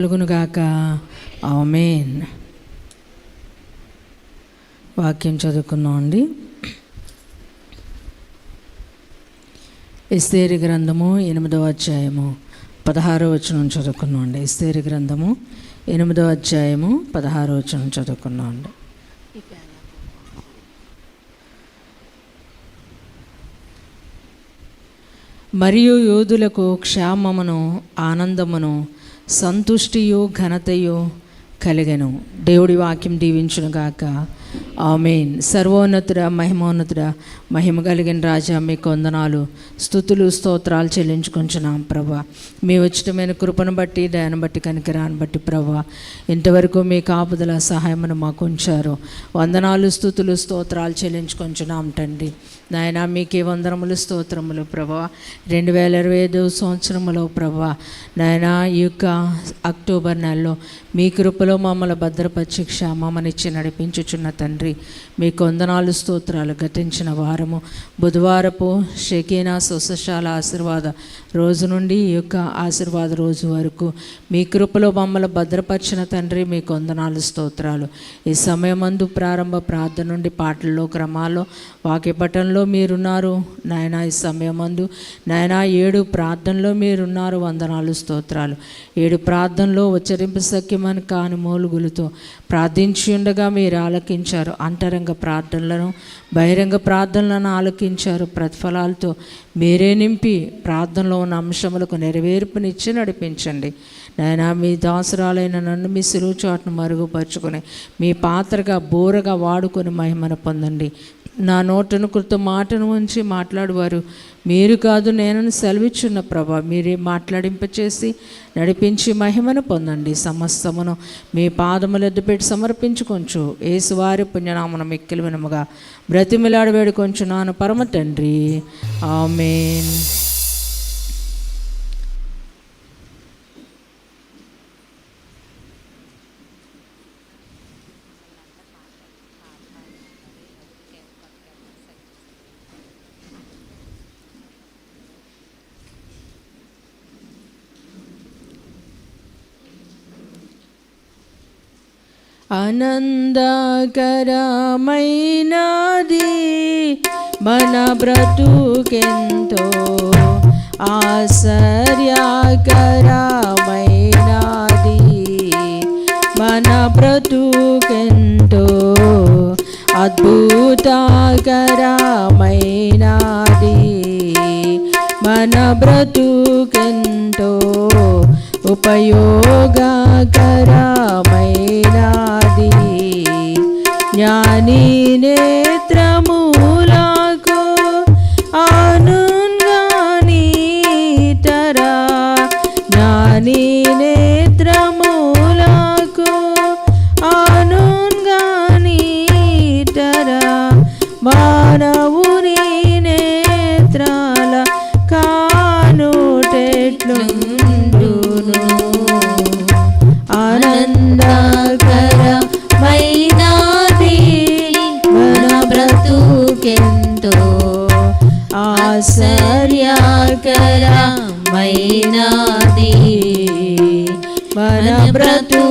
కలుగునుగాక ఆమెన్. వాక్యం చదువుకున్నాం అండి. ఇస్తేరి గ్రంథము ఎనిమిదవ అధ్యాయము పదహారో వచనం చదువుకున్నాం అండి. ఇస్తేరి గ్రంథము ఎనిమిదవ అధ్యాయము పదహారో వచనం చదువుకున్నాం అండి. మరియు యోధులకు క్షేమమును ఆనందమును సంతుష్టియో ఘనతయో కలిగెను. దేవుడి వాక్యం దీవించునుగాక. ఆమెన్. సర్వోన్నతుడ మహిమోన్నతుడ మహిమ కలిగిన రాజా మీకు వందనాలు. స్థుతులు స్తోత్రాలు చెల్లించుకుంటున్నాం ప్రభా. మీ ఉచితమైన కృపను బట్టి దయను బట్టి కనికరాన్ని బట్టి ప్రభా. ఇంతవరకు మీ కాపుదల సహాయమును మాకు ఉంచారు. వందనాలు స్థుతులు స్తోత్రాలు చెల్లించుకుంటున్నాం తండ్రి. నాయన మీకే వందనములు స్తోత్రములు ప్రభా. రెండు వేల ఇరవై ఐదు సంవత్సరములో ప్రభా నాయన ఈ యొక్క అక్టోబర్ నెలలో మీ కృపలో మమ్మల్ని భద్రపరిచి క్షేమమనిచ్చి నడిపించుచున్న తండ్రి మీ కొందనాలు స్తోత్రాలు ఘటించిన వారము. బుధవారపు షకీనా సుశశాల ఆశీర్వాద రోజు నుండి ఈ యొక్క ఆశీర్వాద రోజు వరకు. మీ కృపలో మమ్మల్ని భద్రపరిచిన తండ్రి మీ కొందనాలు స్తోత్రాలు. ఈ సమయమందు ప్రారంభ ప్రార్థన నుండి పాటల్లో క్రమాల్లో వాక్యపటంలో మీరున్నారు. నాయన ఈ సమయమందు నాయన ఏడు ప్రార్థనలో మీరున్నారు. వందనాలు స్తోత్రాలు. ఏడు ప్రార్థనలో ఉచ్చరింపు సఖ్యమని కాని మూలుగులతో ప్రార్థించి ఉండగా మీరు ఆలకించి ఆలకించారు. అంతరంగ ప్రార్థనలను బహిరంగ ప్రార్థనలను ఆలకించారు. ప్రతిఫలాలతో మీరే నింపి ప్రార్థనలో ఉన్న అంశములకు నెరవేర్పునిచ్చి నడిపించండి. నాయన మీ దాసురాలైన నన్ను మీ సిరువు చాటును మరుగుపరుచుకొని మీ పాత్రగా బోరగా వాడుకొని మహిమను పొందండి. నా నోటను కృత మాటను ఉంచి మాట్లాడువారు. మీరు కాదు నేను సెలవిచ్చున్న ప్రభా. మీరే మాట్లాడింపచేసి నడిపించి మహిమను పొందండి. సమస్తమును మీ పాదములు ఎద్దుపెట్టి సమర్పించుకొంచు. ఏసువారి పుణ్యనామన మిక్కిలి వినముగా బ్రతిమిలాడి వేడుకొంచున్నాను పరమ తండ్రి. ఆమెన్. ఆనందకరమైనది మన బ్రతుకెంతో ఆశ్చర్యకరమైనది మన బ్రతుకెంతో అద్భుతకరమైనది మన బ్రతుకెంతో ఉపయోగకరమ మన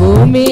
भूमि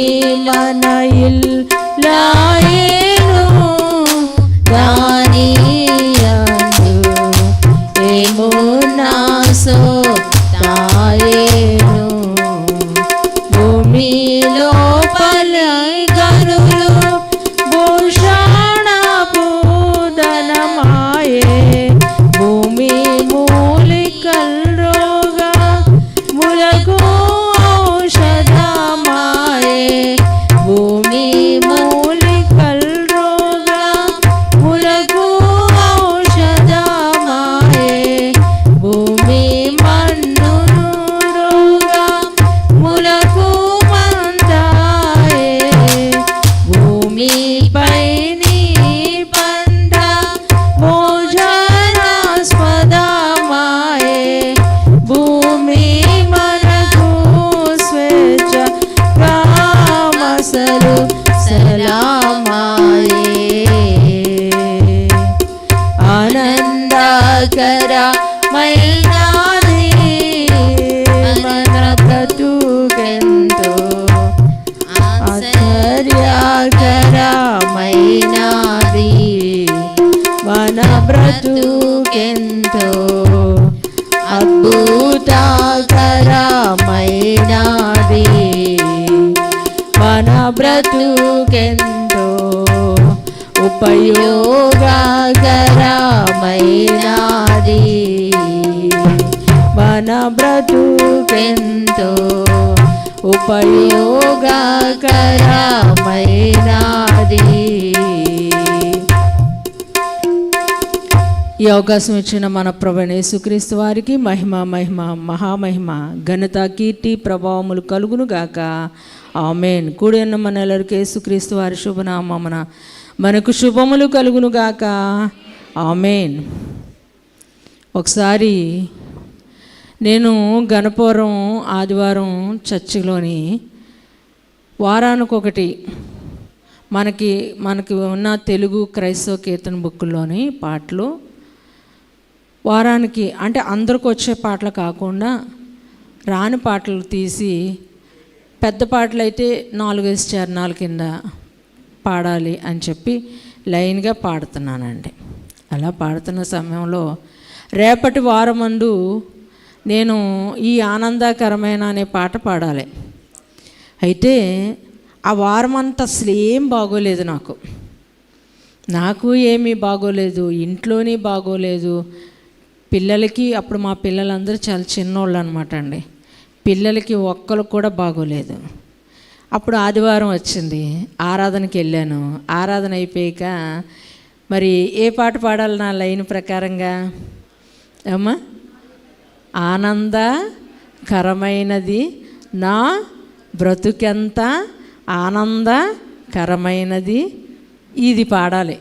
బ్రతుకెంతో ఉపయోగకరమైనది మన బ్రతుకెంతో? ఉపయోగకరమైనది. ఈ అవకాశం ఇచ్చిన మన ప్రభు యేసుక్రీస్తు వారికి మహిమ మహిమ మహామహిమ ఘనత కీర్తి ప్రభావములు కలుగును గాక ఆమెన్. కూడిన మన ఎల్లరికి యేసుక్రీస్తు వారి శుభనామమున మనకు శుభములు కలుగును గాక ఆమెన్. ఒకసారి నేను గణపురం ఆదివారం చర్చిలోని వారానికొకటి మనకి మనకి ఉన్న తెలుగు క్రైస్తవ కీర్తన బుక్లోని పాటలు వారానికి అంటే అందరికి వచ్చే పాటలు కాకుండా రాని పాటలు తీసి పెద్ద పాటలు అయితే నాలుగైదు చరణాల కింద పాడాలి అని చెప్పి లైన్గా పాడుతున్నానండి. అలా పాడుతున్న సమయంలో రేపటి వారమందు నేను ఈ ఆనందకరమైన అనే పాట పాడాలి. అయితే ఆ వారం అంతా అసలు ఏం బాగోలేదు నాకు. నాకు ఏమీ బాగోలేదు ఇంట్లోని బాగోలేదు. పిల్లలకి అప్పుడు మా పిల్లలందరూ చాలా చిన్నోళ్ళు అనమాట అండి. పిల్లలకి ఒక్కరు కూడా బాగోలేదు. అప్పుడు ఆదివారం వచ్చింది. ఆరాధనకి వెళ్ళాను. ఆరాధన అయిపోయాక మరి ఏ పాట పాడాలి నా లైన్ ప్రకారంగా? అమ్మా ఆనందకరమైనది నా బ్రతుకెంత ఆనందకరమైనది ఇది పాడాలి.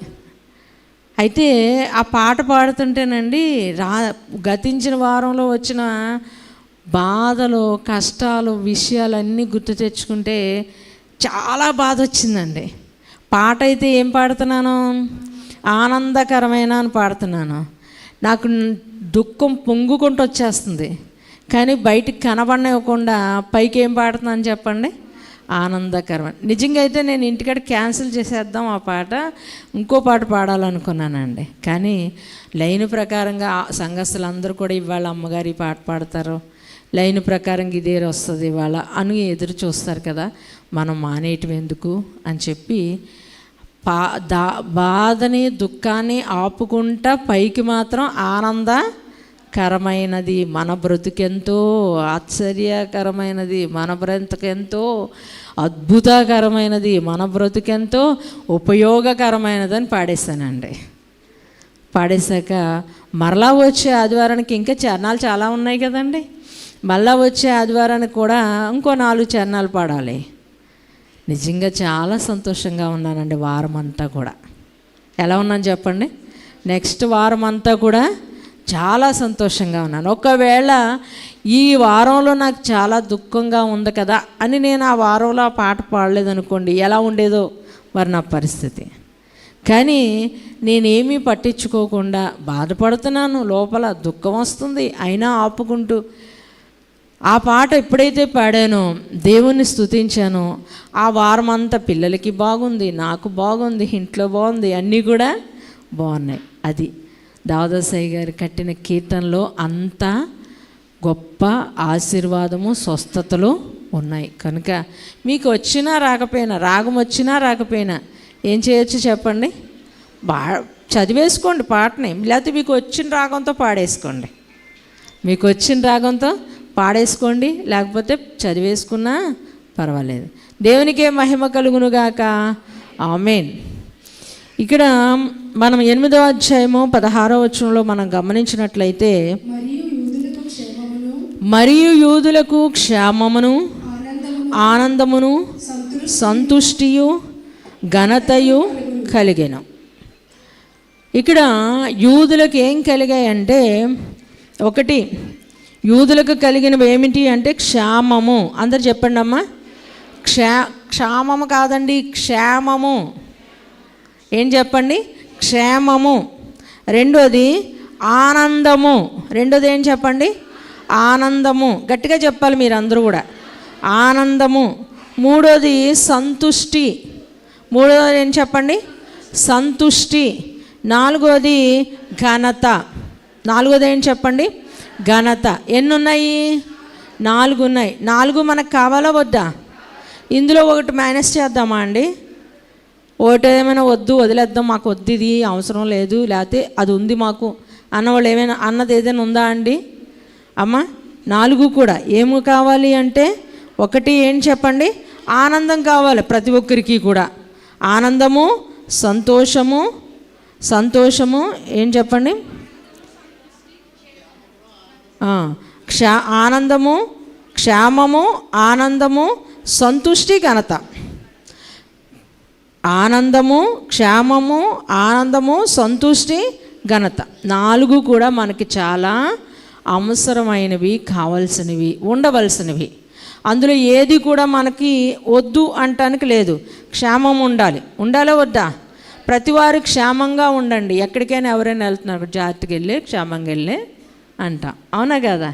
అయితే ఆ పాట పాడుతుంటేనండి రా గతించిన వారంలో వచ్చిన బాధలు కష్టాలు విషయాలన్నీ గుర్తు తెచ్చుకుంటే చాలా బాధ వచ్చిందండి. పాట అయితే ఏం పాడుతున్నాను? ఆనందకరమైన అని పాడుతున్నాను. నాకు దుఃఖం పొంగుకుంటూ వచ్చేస్తుంది. కానీ బయటికి కనబడనివ్వకుండా పైకి ఏం పాడుతున్నాను చెప్పండి? ఆనందకరమైన. నిజంగా అయితే నేను ఇంటికాడ క్యాన్సిల్ చేసేద్దాం ఆ పాట. ఇంకో పాట పాడాలనుకున్నానండి. కానీ లైన్ ప్రకారంగా సంఘస్థులందరూ కూడా ఇవాళ అమ్మగారు ఈ పాట పాడతారు. లైన్ ప్రకారం ఇదే వస్తుంది ఇవాళ. అని ఎదురు చూస్తారు కదా మనం మానేయటం ఎందుకు అని చెప్పి పా దా బాధని దుఃఖాన్ని ఆపుకుంటా పైకి మాత్రం ఆనందకరమైనది. మన బ్రతుకెంతో ఆశ్చర్యకరమైనది మన బ్రతుకెంతో అద్భుతకరమైనది మన బ్రతుకెంతో ఉపయోగకరమైనదని పాడేశానండి. పాడేశాక మరలా వచ్చే ఆదివారానికి ఇంకా చరణాలు చాలా ఉన్నాయి కదండి. మళ్ళా వచ్చే ఆదివారానికి కూడా ఇంకో నాలుగు చరణాలు పాడాలి. నిజంగా చాలా సంతోషంగా ఉన్నానండి వారం అంతా కూడా. ఎలా ఉన్నాను చెప్పండి? నెక్స్ట్ వారం అంతా కూడా చాలా సంతోషంగా ఉన్నాను. ఒకవేళ ఈ వారంలో నాకు చాలా దుఃఖంగా ఉంది కదా అని నేను ఆ వారంలో ఆ పాట పాడలేదనుకోండి ఎలా ఉండేదో మరి నా పరిస్థితి. కానీ నేనేమీ పట్టించుకోకుండా బాధపడుతున్నాను లోపల దుఃఖం వస్తుంది అయినా ఆపుకుంటూ ఆ పాట ఎప్పుడైతే పాడానో దేవుణ్ణి స్తుతించానో ఆ వారం అంతా పిల్లలకి బాగుంది నాకు బాగుంది ఇంట్లో బాగుంది అన్నీ కూడా బాగున్నాయి. అది దావదాసాయి గారు కట్టిన కీర్తనలో అంత గొప్ప ఆశీర్వాదము స్వస్థతలు ఉన్నాయి. కనుక మీకు వచ్చినా రాకపోయినా రాగం వచ్చినా రాకపోయినా ఏం చేయొచ్చు చెప్పండి? బా చదివేసుకోండి పాటని. లేకపోతే మీకు వచ్చిన రాగంతో పాడేసుకోండి. మీకు వచ్చిన రాగంతో పాడేసుకోండి లేకపోతే చదివేసుకున్నా పర్వాలేదు. దేవునికే మహిమ కలుగునుగాక. ఆమెన్. ఇక్కడ మనం ఎనిమిదో అధ్యాయము పదహారో వచనంలో మనం గమనించినట్లయితే మరియు యూదులకు క్షేమమును ఆనందమును సంతుష్టియు ఘనతయు కలిగెను. ఇక్కడ యూదులకు ఏం కలిగాయంటే ఒకటి యూదులకు కలిగినవి ఏమిటి అంటే క్షేమము. అందరు చెప్పండి అమ్మా. క్షా క్షామము కాదండి క్షేమము. ఏం చెప్పండి? క్షేమము. రెండోది ఆనందము. రెండోది ఏం చెప్పండి? ఆనందము. గట్టిగా చెప్పాలి మీరు అందరూ కూడా. ఆనందము. మూడోది సంతుష్టి. మూడోది ఏం చెప్పండి? సంతుష్టి. నాలుగోది ఘనత. నాలుగోది ఏం చెప్పండి? ఘనత. ఎన్ని ఉన్నాయి నాలుగు ఉన్నాయి నాలుగు మనకు కావాలా వద్దా? ఇందులో ఒకటి మేనేజ్ చేద్దామా అండి? ఒకటి ఏమైనా వద్దు వదిలేద్దాం. మాకు వద్దు ఇది అవసరం లేదు. లేకపోతే అది ఉంది మాకు. అన్నవాళ్ళు ఏమైనా అన్నది ఏదైనా ఉందా అండి? అమ్మ నాలుగు కూడా. ఏమి కావాలి అంటే ఒకటి ఏం చెప్పండి? ఆనందం కావాలి ప్రతి ఒక్కరికి కూడా. ఆనందము సంతోషము సంతోషము ఏం చెప్పండి? క్షా ఆనందము క్షేమము ఆనందము సంతుష్టి ఘనత. ఆనందము క్షేమము ఆనందము సంతుష్టి ఘనత. నాలుగు కూడా మనకి చాలా అవసరమైనవి కావలసినవి ఉండవలసినవి. అందులో ఏది కూడా మనకి వద్దు అంటానికి లేదు. క్షేమం ఉండాలి. ఉండాలా వద్దా? ప్రతివారు క్షేమంగా ఉండండి. ఎక్కడికైనా ఎవరైనా వెళ్తున్నారు జాతికి వెళ్ళి క్షేమంగా వెళ్ళి అంట. అవునా కదా?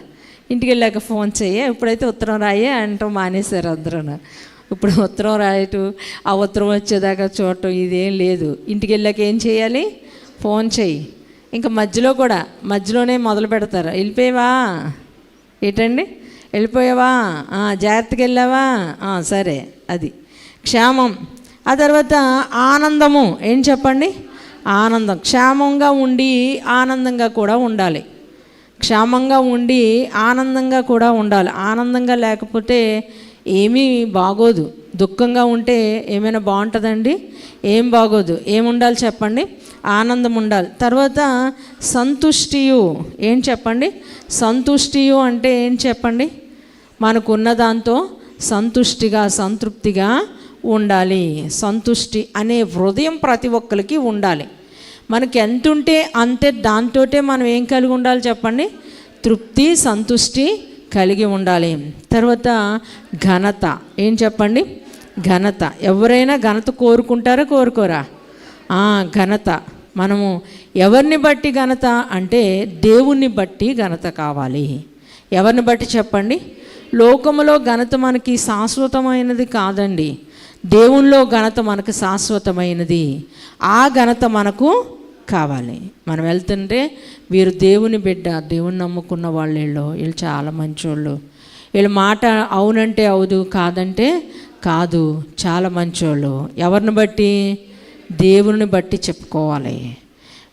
ఇంటికి వెళ్ళాక ఫోన్ చెయ్యి ఇప్పుడైతే ఉత్తరం రాయే అంటాం మానేశారు అందరూ ఇప్పుడు ఉత్తరం రాయటం ఆ ఉత్తరం వచ్చేదాకా చూడటం ఇదేం లేదు. ఇంటికి వెళ్ళాక ఏం చేయాలి? ఫోన్ చెయ్యి. ఇంకా మధ్యలో కూడా మధ్యలోనే మొదలు పెడతారు. వెళ్ళిపోయావా? ఏంటండి? వెళ్ళిపోయావా? జాగ్రత్తగా వెళ్ళావా? సరే అది. క్షేమం. ఆ తర్వాత ఆనందము. ఏం చెప్పండి? ఆనందం. క్షేమంగా ఉండి ఆనందంగా కూడా ఉండాలి. క్షేమంగా ఉండి ఆనందంగా కూడా ఉండాలి. ఆనందంగా లేకపోతే ఏమీ బాగోదు. దుఃఖంగా ఉంటే ఏమైనా బాగుంటుందండి? ఏం బాగోదు. ఏముండాలి చెప్పండి? ఆనందం ఉండాలి. తర్వాత సంతుష్టియు ఏం చెప్పండి? సంతుష్టియు అంటే ఏం చెప్పండి? మనకున్న దాంతో సంతుష్టిగా సంతృప్తిగా ఉండాలి. సంతుష్టి అనే హృదయం ప్రతి ఒక్కరికి ఉండాలి. మనకి ఎంత ఉంటే అంతే దాంతోటే మనం ఏం కలిగి ఉండాలి చెప్పండి? తృప్తి సంతుష్టి కలిగి ఉండాలి. తర్వాత ఘనత. ఏం చెప్పండి? ఘనత. ఎవరైనా ఘనత కోరుకుంటారా కోరుకోరా? ఘనత. మనము ఎవరిని బట్టి ఘనత? అంటే దేవుణ్ణి బట్టి ఘనత కావాలి. ఎవరిని బట్టి చెప్పండి? లోకములో ఘనత మనకి శాశ్వతమైనది కాదండి. దేవునిలో ఘనత మనకు శాశ్వతమైనది. ఆ ఘనత మనకు కావాలి. మనం వెళ్తుంటే వీరు దేవుని బిడ్డ దేవుని నమ్ముకున్న వాళ్ళు వీళ్ళు. వీళ్ళు చాలా మంచోళ్ళు. వీళ్ళ మాట అవునంటే అవుదు కాదంటే కాదు. చాలా మంచోళ్ళు. ఎవరిని బట్టి? దేవుని బట్టి చెప్పుకోవాలి.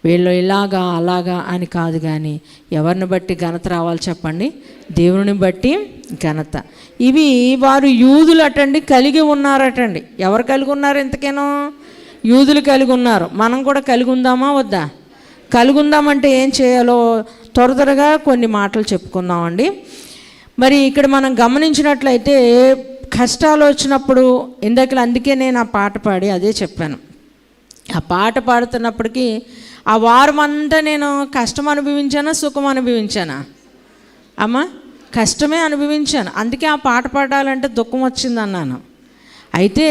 వీళ్ళు ఇలాగా అలాగా అని కాదు కానీ ఎవరిని బట్టి ఘనత రావాలి చెప్పండి? దేవుని బట్టి ఘనత. ఇవి వారు యూదులు అటండి కలిగి ఉన్నారటండి. ఎవరు కలిగి ఉన్నారు ఇంతకేనో? యూదులు కలిగి ఉన్నారు. మనం కూడా కలిగి ఉందామా వద్దా? కలిగి ఉందామంటే ఏం చేయాలో త్వర త్వరగా కొన్ని మాటలు చెప్పుకుందామండి. మరి ఇక్కడ మనం గమనించినట్లయితే కష్టాలు వచ్చినప్పుడు ఇందాకలు అందుకే నేను ఆ పాట పాడి అదే చెప్పాను. ఆ పాట పాడుతున్నప్పటికీ ఆ వారం అంతా నేను కష్టం అనుభవించానా సుఖం అనుభవించానా? అమ్మా కష్టమే అనుభవించాను. అందుకే ఆ పాట పాడాలంటే దుఃఖం వచ్చింది అన్నాను అయితే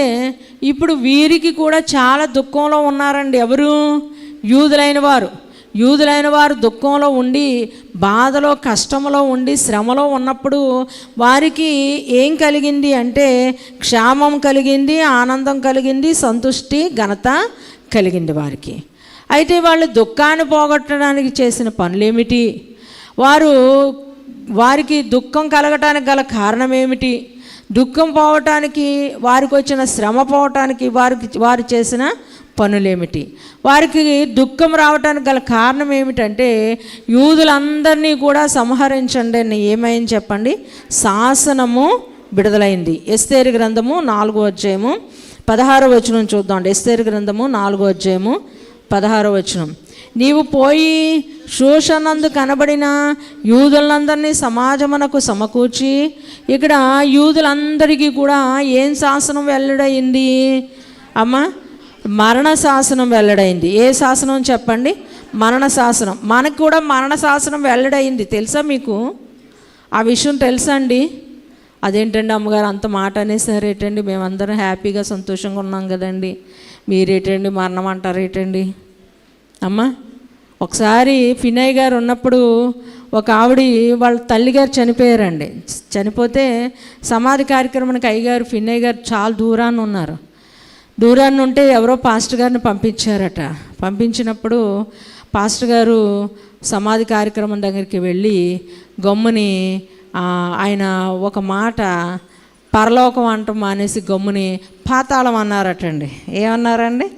ఇప్పుడు వీరికి కూడా చాలా దుఃఖంలో ఉన్నారండి ఎవరు? యూదులైన వారు. యూదులైన వారు దుఃఖంలో ఉండి బాధలో కష్టంలో ఉండి శ్రమలో ఉన్నప్పుడు వారికి ఏం కలిగింది అంటే క్షేమం కలిగింది ఆనందం కలిగింది సంతుష్టి ఘనత కలిగింది వారికి. అయితే వాళ్ళు దుఃఖాన్ని పోగొట్టడానికి చేసిన పనులేమిటి? వారు వారికి దుఃఖం కలగటానికి గల కారణం ఏమిటి? దుఃఖం పోవటానికి వారికి వచ్చిన శ్రమ పోవటానికి వారికి వారు చేసిన పనులేమిటి? వారికి దుఃఖం రావటానికి గల కారణం ఏమిటంటే యూదులందరినీ కూడా సంహరించండి అని ఏమైంది చెప్పండి? శాసనము విడుదలైంది. ఎస్తేరు గ్రంథము నాలుగో అధ్యాయము పదహారో వచనం చూద్దాం ఎస్తేరు గ్రంథము నాలుగో అధ్యాయము పదహారో వచనం. నీవు పోయి శోషనందు కనబడిన యూదులందరినీ సమాజమునకు సమకూర్చి ఇక్కడ యూదులందరికీ కూడా ఏం శాసనం వెల్లడైంది? అమ్మా మరణ శాసనం వెల్లడైంది. ఏ శాసనం చెప్పండి? మరణ శాసనం. మనకు కూడా మరణ శాసనం వెల్లడైంది. తెలుసా మీకు? ఆ విషయం తెలుసా అండి? అదేంటండి అమ్మగారు అంత మాట అనేసారేటండి మేమందరం హ్యాపీగా సంతోషంగా ఉన్నాం కదండి. మీరేటండి మరణం అంటారు ఏటండి అమ్మా ఒకసారి ఫినయ్ గారు ఉన్నప్పుడు ఒక ఆవిడ వాళ్ళ తల్లిగారు చనిపోయారండి. చనిపోతే సమాధి కార్యక్రమానికి అయ్యగారు ఫినయ్ గారు చాలా దూరాన్ని ఉన్నారు. దూరాన్ని ఉంటే ఎవరో పాస్టర్ గారిని పంపించారట. పంపించినప్పుడు పాస్టర్ గారు సమాధి కార్యక్రమం దగ్గరికి వెళ్ళి గమ్ముని ఆయన ఒక మాట పరలోకం అంట మానేసి గమ్ముని పాతాళం అన్నారటండి. ఏమన్నారండి?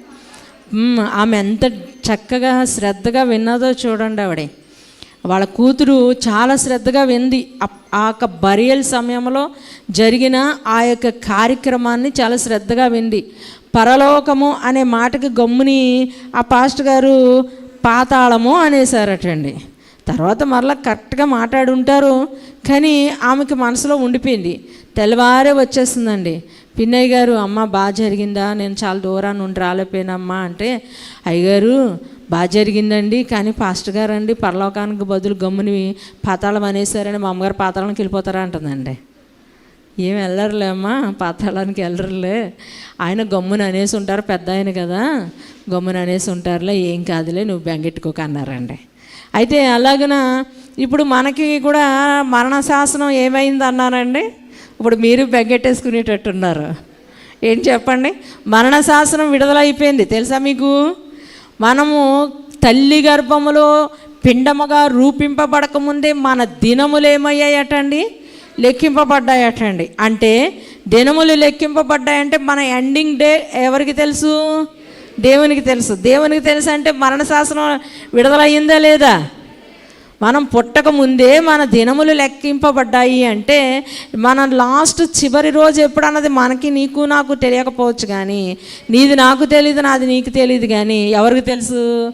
ఆమె ఎంత చక్కగా శ్రద్ధగా విన్నదో చూడండి ఆవిడ. వాళ్ళ కూతురు చాలా శ్రద్ధగా వింది. ఆ యొక్క బరియల్ సమయంలో జరిగిన ఆ యొక్క కార్యక్రమాన్ని చాలా శ్రద్ధగా వింది. పరలోకము అనే మాటకి గమ్ముని ఆ పాస్టర్ గారు పాతాళము అనేసారటండి తర్వాత మరలా కరెక్ట్గా మాట్లాడుంటారు. కానీ ఆమెకి మనసులో ఉండిపోయింది. తెల్లవారే వచ్చేస్తుందండి. పిన్నయ్య గారు అమ్మ బాగా జరిగిందా? నేను చాలా దూరాన్ని నుండి రాలేపోయినమ్మా అంటే అయ్యగారు బాగా జరిగిందండి. కానీ పాస్టర్ గారు అండి పరలోకానికి బదులు గమ్ముని పాతాళం అనేసారని మా అమ్మగారు పాతాళానికి వెళ్ళిపోతారా అంటుందండి. ఏం వెళ్ళరులే అమ్మా పాతాళానికి వెళ్ళరులే. ఆయన గమ్మున అనేసి ఉంటారు పెద్ద ఆయన కదా. గమ్మున అనేసి ఉంటారులే. ఏం కాదులే నువ్వు బెంగెట్టుకోక అన్నారండి. అయితే అలాగన ఇప్పుడు మనకి కూడా మరణ శాసనం ఏమైంది అన్నారండి ఇప్పుడు మీరు బెగ్గెట్టేసుకునేటట్టున్నారు ఏం చెప్పండి? మరణ శాసనం విడుదలైపోయింది తెలుసా మీకు? మనము తల్లి గర్భములో పిండముగా రూపింపబడకముందే మన దినములు ఏమయ్యాయటండి? లెక్కింపబడ్డాయటండి. అంటే దినములు లెక్కింపబడ్డాయంటే మన ఎండింగ్ డే ఎవరికి తెలుసు? దేవునికి తెలుసు. దేవునికి తెలుసు అంటే మరణ శాసనం విడుదలయ్యిందా లేదా? మనం పుట్టక ముందే మన దినములు లెక్కింపబడ్డాయి అంటే మన లాస్ట్ చివరి రోజు ఎప్పుడన్నది మనకి నీకు నాకు తెలియకపోవచ్చు కానీ నీది నాకు తెలియదు నాది నీకు తెలియదు కానీ ఎవరికి తెలుసు?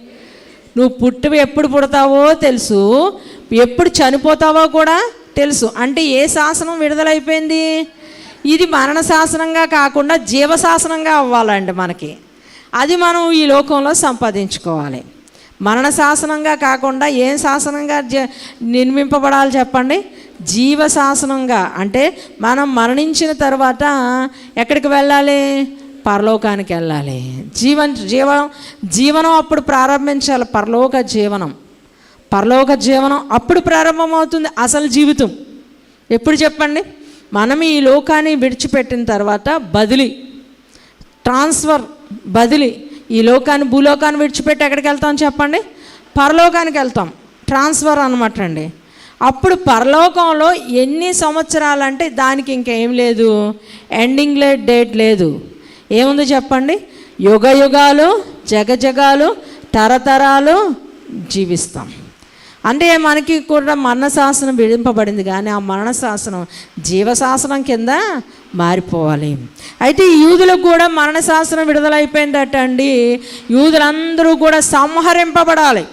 నువ్వు పుట్టి ఎప్పుడు పుడతావో తెలుసు. ఎప్పుడు చనిపోతావో కూడా తెలుసు. అంటే ఏ శాసనం విడుదలైపోయింది? ఇది మరణ శాసనంగా కాకుండా జీవశాసనంగా అవ్వాలండి మనకి. అది మనం ఈ లోకంలో సంపాదించుకోవాలి. మరణ శాసనంగా కాకుండా ఏం శాసనంగా జ నిర్మింపబడాలి చెప్పండి? జీవ శాసనంగా అంటే మనం మరణించిన తర్వాత ఎక్కడికి వెళ్ళాలి? పరలోకానికి వెళ్ళాలి. జీవన్ జీవనం జీవనం అప్పుడు ప్రారంభించాలి. పరలోక జీవనం. పరలోక జీవనం అప్పుడు ప్రారంభమవుతుంది అసలు జీవితం. ఎప్పుడు చెప్పండి? మనం ఈ లోకాన్ని విడిచిపెట్టిన తర్వాత బదిలీ ట్రాన్స్ఫర్ బదిలీ. ఈ లోకాన్ని భూలోకాన్ని విడిచిపెట్టి ఎక్కడికి వెళ్తాం చెప్పండి? పరలోకానికి వెళ్తాం. ట్రాన్స్ఫర్ అనమాట అండి. అప్పుడు పరలోకంలో ఎన్ని సంవత్సరాలంటే దానికి ఇంకేం లేదు. ఎండింగ్ లేట్ డేట్ లేదు. ఏముంది చెప్పండి? యుగ యుగాలు జగ జగాలు తరతరాలు జీవిస్తాం. అంటే మనకి కూడా మరణశాసనం విడింపబడింది విధింపబడింది కానీ ఆ మరణశాసనం జీవశాసనం కింద మారిపోవాలి. అయితే యూదులకు కూడా మరణశాసనం విడుదలైపోయిందట అండి యూదులందరూ కూడా సంహరింపబడాలి.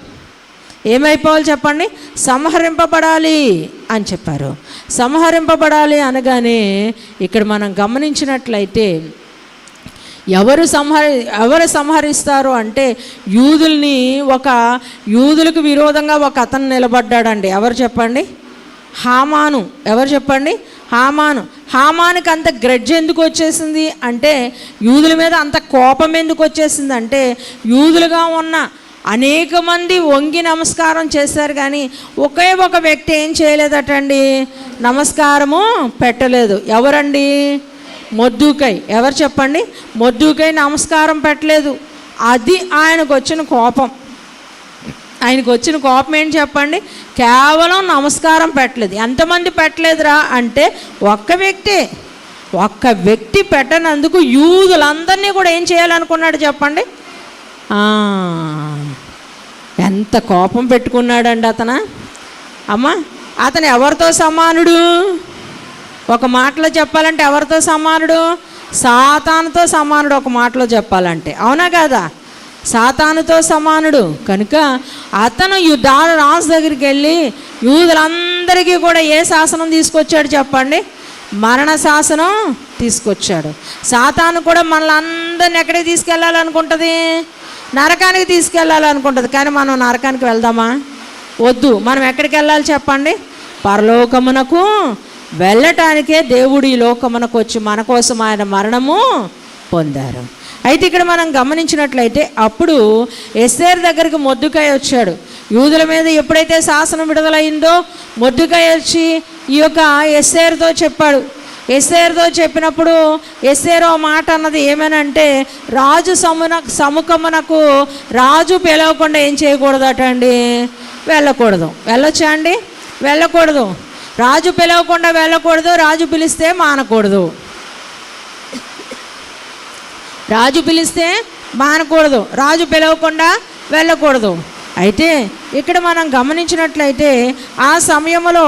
ఏమైపోవాలి చెప్పండి? సంహరింపబడాలి అని చెప్పారు. సంహరింపబడాలి అనగానే ఇక్కడ మనం గమనించినట్లయితే ఎవరు సంహరి ఎవరు సంహరిస్తారు అంటే యూదుల్ని ఒక యూదులకు విరోధంగా ఒక అతను నిలబడ్డాడండి. ఎవరు చెప్పండి? హామాను. ఎవరు చెప్పండి? హామాను. హామానికి అంత గ్రడ్జ్ ఎందుకు వచ్చేసింది? అంటే యూదుల మీద అంత కోపం ఎందుకు వచ్చేసింది? అంటే యూదులుగా ఉన్న అనేక మంది వంగి నమస్కారం చేశారు కానీ ఒకే ఒక వ్యక్తి ఏం చేయలేదటండి? నమస్కారము పెట్టలేదు. ఎవరండి? మొద్దుకై. ఎవరు చెప్పండి? మొద్దుకై నమస్కారం పెట్టలేదు. అది ఆయనకు వచ్చిన కోపం. ఆయనకు వచ్చిన కోపం ఏంటి చెప్పండి? కేవలం నమస్కారం పెట్టలేదు. ఎంతమంది పెట్టలేదురా అంటే ఒక్క వ్యక్తే. ఒక్క వ్యక్తి పెట్టనందుకు యూదులందరినీ కూడా ఏం చేయాలనుకున్నాడు చెప్పండి? ఎంత కోపం పెట్టుకున్నాడండి అతను? అమ్మ అతను ఎవరితో సమానుడు? ఒక మాటలో చెప్పాలంటే ఎవరితో సమానుడు? సాతానుతో సమానుడు ఒక మాటలో చెప్పాలంటే. అవునా కదా? సాతానుతో సమానుడు. కనుక అతను యుద్ధాలు రాజు దగ్గరికి వెళ్ళి యూదులందరికీ కూడా ఏ శాసనం తీసుకొచ్చాడు చెప్పండి? మరణ శాసనం తీసుకొచ్చాడు. సాతాను కూడా మనల్ని అందరిని ఎక్కడికి తీసుకెళ్ళాలనుకుంటుంది నరకానికి తీసుకెళ్ళాలనుకుంటుంది కానీ మనం నరకానికి వెళ్దామా? వద్దు. మనం ఎక్కడికి వెళ్ళాలి చెప్పండి? పరలోకమునకు వెళ్ళటానికే దేవుడు ఈ లోకమునకు వచ్చి మన కోసం ఆయన మరణము పొందారు. అయితే ఇక్కడ మనం గమనించినట్లయితే అప్పుడు ఎస్ఏర్ దగ్గరికి మొద్దుకాయ వచ్చాడు. యూదుల మీద ఎప్పుడైతే శాసనం విడుదలైందో మొద్దుకాయ వచ్చి ఈ యొక్క ఎస్ఏర్తో చెప్పాడు. ఎస్ఏర్తో చెప్పినప్పుడు ఎస్ఏర్ ఓ మాట అన్నది ఏమనంటే రాజు సమున సముఖమునకు రాజు పిలవకుండా ఏం చేయకూడదట అండి? వెళ్ళకూడదు. వెళ్ళొచ్చా అండి? వెళ్ళకూడదు. రాజు పిలవకుండా వెళ్ళకూడదు రాజు పిలిస్తే మానకూడదు. రాజు పిలిస్తే మానకూడదు రాజు పిలవకుండా వెళ్ళకూడదు. అయితే ఇక్కడ మనం గమనించినట్లయితే ఆ సమయంలో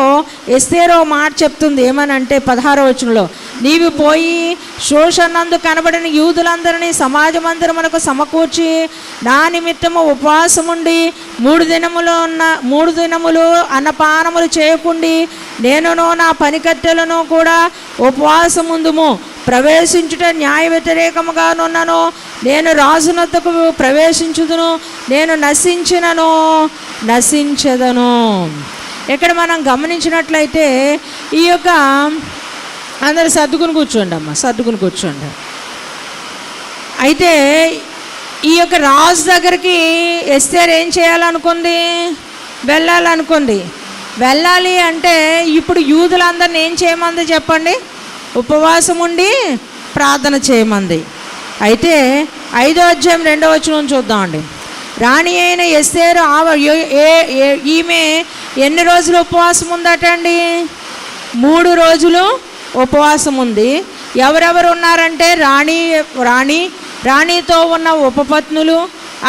ఎస్తేరో మాట చెప్తుంది. ఏమనంటే పదహారో వచనంలో నీవు పోయి శోషనందు కనబడిన యూదులందరినీ మనకు సమకూర్చి నా నిమిత్తము ఉపవాసముండి మూడు దినములు ఉన్న మూడు దినములు అన్నపానములు చేయకుండి నేనును నా పనికట్టెలను కూడా ఉపవాసముందుము. ప్రవేశించుట న్యాయ వ్యతిరేకముగానున్నను నేను రాజునద్దకు ప్రవేశించుదును. నేను నశించినను. నశించదను. ఇక్కడ మనం గమనించినట్లయితే ఈ యొక్క అందరు సర్దుకుని కూర్చోండి అమ్మ సర్దుకుని కూర్చోండి. అయితే ఈ యొక్క రాజు దగ్గరికి ఎస్తేర్ ఏం చేయాలనుకుంది? వెళ్ళాలనుకుంది. వెళ్ళాలి అంటే ఇప్పుడు యూదులందరిని ఏం చేయమంది చెప్పండి? ఉపవాసం ఉండి ప్రార్థన చేయమంది. అయితే ఐదో అధ్యాయం రెండో వచనం చూద్దామండి రాణి అయిన ఎస్సేరు ఆవ ఏ- ఏ- ఈమె ఎన్ని రోజులు ఉపవాసం ఉందట అండి? మూడు రోజులు ఉపవాసం ఉంది ఎవరెవరు ఉన్నారంటే రాణి రాణి రాణితో ఉన్న ఉపపత్నులు